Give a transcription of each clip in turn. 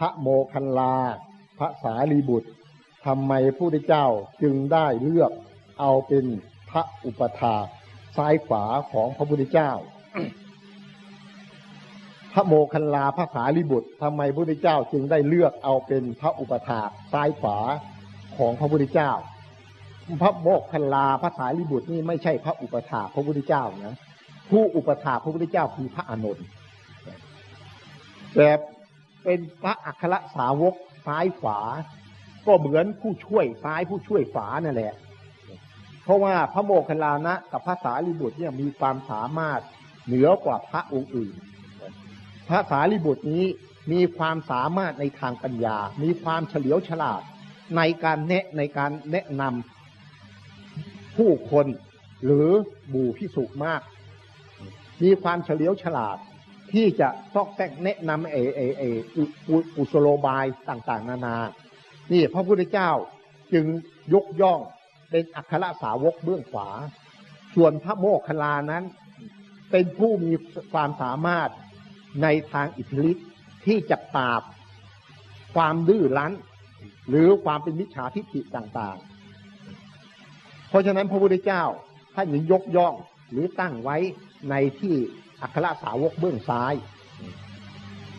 พระโมคคัลลา พระสารีบุตรทำไมผู้ได้เจ้าจึงได้เลือกเอาเป็นพระอุปถาซ้ายขวาของพระพุทธเจ้า พระโมคคัลลาพระสารีบุตรทำไมพระพุทธเจ้าจึงได้เลือกเอาเป็นพระอุปถาซ้ายขวาของพระพุทธเจ้า พระโมคคัลลาพระสารีบุตรนี่ไม่ใช่พระอุปถาพระพุทธเจ้านะผู้อุปถาพระพุทธเจ้าคือพระอานนท์แต่ เป็นพระอัครสาวกซ้ายขวา ก็เหมือนผู้ช่วยซ้ายผู้ช่วยขวานั่นแหละ เพราะว่าพระโมคคัลลานะกับพระสารีบุตรเนี่ยมีความสามารถเหนือกว่าพระองค์อื่น พระสารีบุตรนี้มีความสามารถในทางปัญญา มีความเฉลียวฉลาดในการแนะในการแนะนำผู้คนหรือบูพิสุมาก มีความเฉลียวฉลาด ที่จะซอกแซกแนะนำเอเอเออุสโลบายต่างๆ นานา นี่พระพุทธเจ้าจึงยกย่องเป็นอัครสาวกเบื้องขวา ส่วนพระโมคคัลลานั้น เป็นผู้มีความสามารถในทางอิทธิฤทธิ์ที่จะปราบความดื้อรั้น หรือความเป็นมิจฉาทิฏฐิต่างๆ เพราะฉะนั้นพระพุทธเจ้าท่านยังยกย่องหรือตั้งไว้ในที่ อัครสาวกเบื้องซ้าย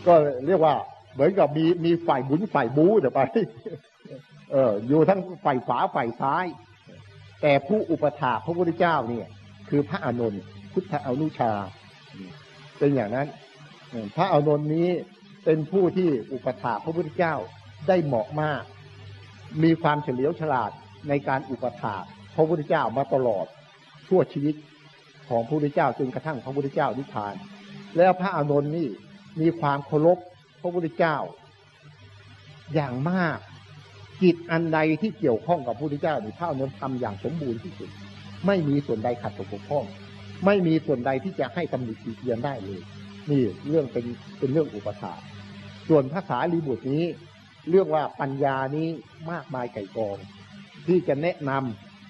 ก็เรียกว่าเหมือนกับมีมีฝ่ายบุญฝ่ายบูเดี๋ยวไป เออ อยู่ทั้งฝ่ายฝาฝ่ายซ้าย แต่ผู้อุปถาพระพุทธเจ้าเนี่ย คือพระอานนท์พุทธอนุชา เป็นอย่างนั้น พระอานนท์นี้เป็นผู้ที่อุปถาพระพุทธเจ้าได้เหมาะมาก มีความเฉลียวฉลาดในการอุปถาพระพุทธเจ้ามาตลอดชั่วชีวิต ของพระพุทธเจ้าจนกระทั่งพระพุทธเจ้านิพพาน แล้วพระอานนท์นี่มีความเคารพพระพุทธเจ้า อย่างมากกิจอันใดที่เกี่ยวข้องกับพระพุทธเจ้านี่พระอานนท์ทำอย่างสมบูรณ์ที่สุด ไม่มีส่วนใดขัดตกบกพร่อง ไม่มีส่วนใดที่จะให้ตำหนิตีเตียนได้เลย นี่เรื่องเป็นเป็นเรื่องอุปถาส่วนภาษาลีบุตรนี้ เรื่องว่าปัญญานี้มากมายไก่กอง ที่จะแนะน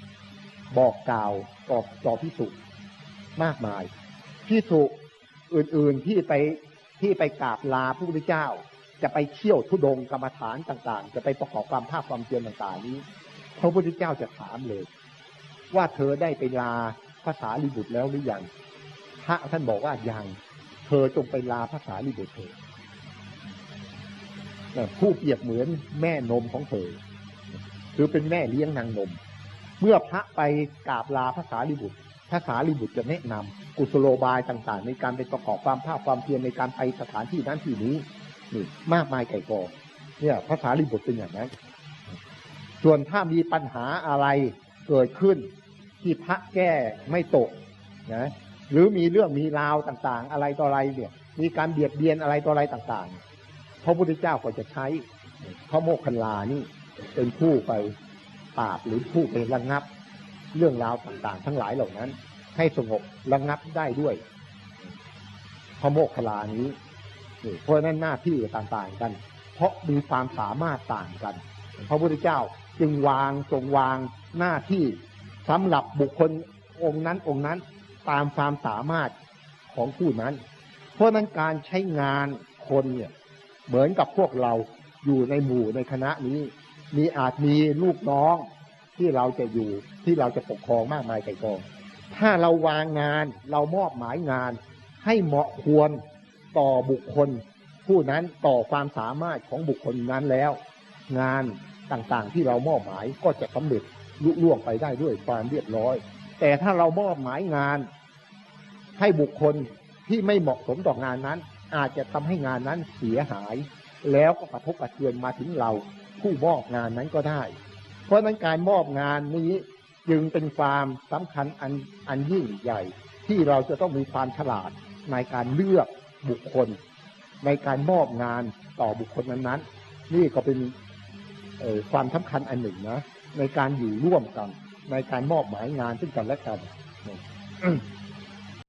ำบอกกล่าวต่อต่อพิสุ มากมายพิสุอื่นๆที่ไปที่ไปกราบลาพระพุทธเจ้า จะไปเที่ยวทุดงกรรมฐานต่างๆ จะไปประกอบความภาคความเพียรต่างๆนี้พระพุทธเจ้าจะถามเลย ว่าเธอได้ไปลาภาษาลิบุตรแล้วหรือยังพระท่านบอกว่ายังเธอจงไปลาภาษาลิบุตรเธอผู้เปรียบเหมือนแม่นมของเธอคือเป็นแม่เลี้ยงนางนม เมื่อพระไปกราบลาภาษาลิบุตร ภาษาลิบุตรจะแนะนำกุศโลบายต่างๆ ในการไปประกอบความภาคความเพียรในการไปสถานที่นั้นที่นี้นี่มากมายไก่กองเนี่ยภาษาลิบุตรเป็นอย่างนั้น ส่วนถ้ามีปัญหาอะไรเกิดขึ้น ที่พระแก้ไม่ตกนะหรือมีเรื่องมีราวต่างๆ อะไรต่ออะไรเนี่ย มีการเบียดเบียนอะไรต่ออะไรต่างๆ พระพุทธเจ้าก็จะใช้พระโมคคัลลานี่เป็นผู้ไปปราบหรือผู้ไประงับ เรื่องราวต่างๆ ทั้งหลายเหล่านั้น ให้สงบระงับได้ด้วยพระโมคคัลานี้เพราะนั้นหน้าที่ต่างๆกัน เพราะมีความสามารถต่างกัน พระพุทธเจ้าจึงวางทรงวางหน้าที่สำหรับบุคคลองค์นั้นองค์นั้นตามความสามารถของผู้นั้น เพราะนั้นการใช้งานคนเนี่ย เหมือนกับพวกเราอยู่ในหมู่ในคณะนี้ มีอาจมีลูกน้อง ที่เราจะอยู่ที่เราจะปกครองมากมายไก่กอง ถ้าเราวางงานเรามอบหมายงาน ให้เหมาะควรต่อบุคคล ผู้นั้นต่อความสามารถของบุคคลนั้นแล้ว งานต่างๆที่เรามอบหมายก็จะสำเร็จลุล่วงไปได้ด้วยความเรียบร้อย แต่ถ้าเรามอบหมายงาน ให้บุคคลที่ไม่เหมาะสมต่องานนั้น อาจจะทำให้งานนั้นเสียหาย แล้วก็กระทบกระเทือนมาถึงเราผู้มอบงานนั้นก็ได้ เพราะนั้นการมอบงานนี้จึงเป็นความสำคัญอันอันยิ่งใหญ่ ที่เราจะต้องมีความฉลาดในการเลือกบุคคล ในการมอบงานต่อบุคคลนั้นๆ นี่ก็เป็นความสำคัญอันหนึ่งนะในการอยู่ร่วมกัน ในการมอบหมายงานซึ่งกันและกัน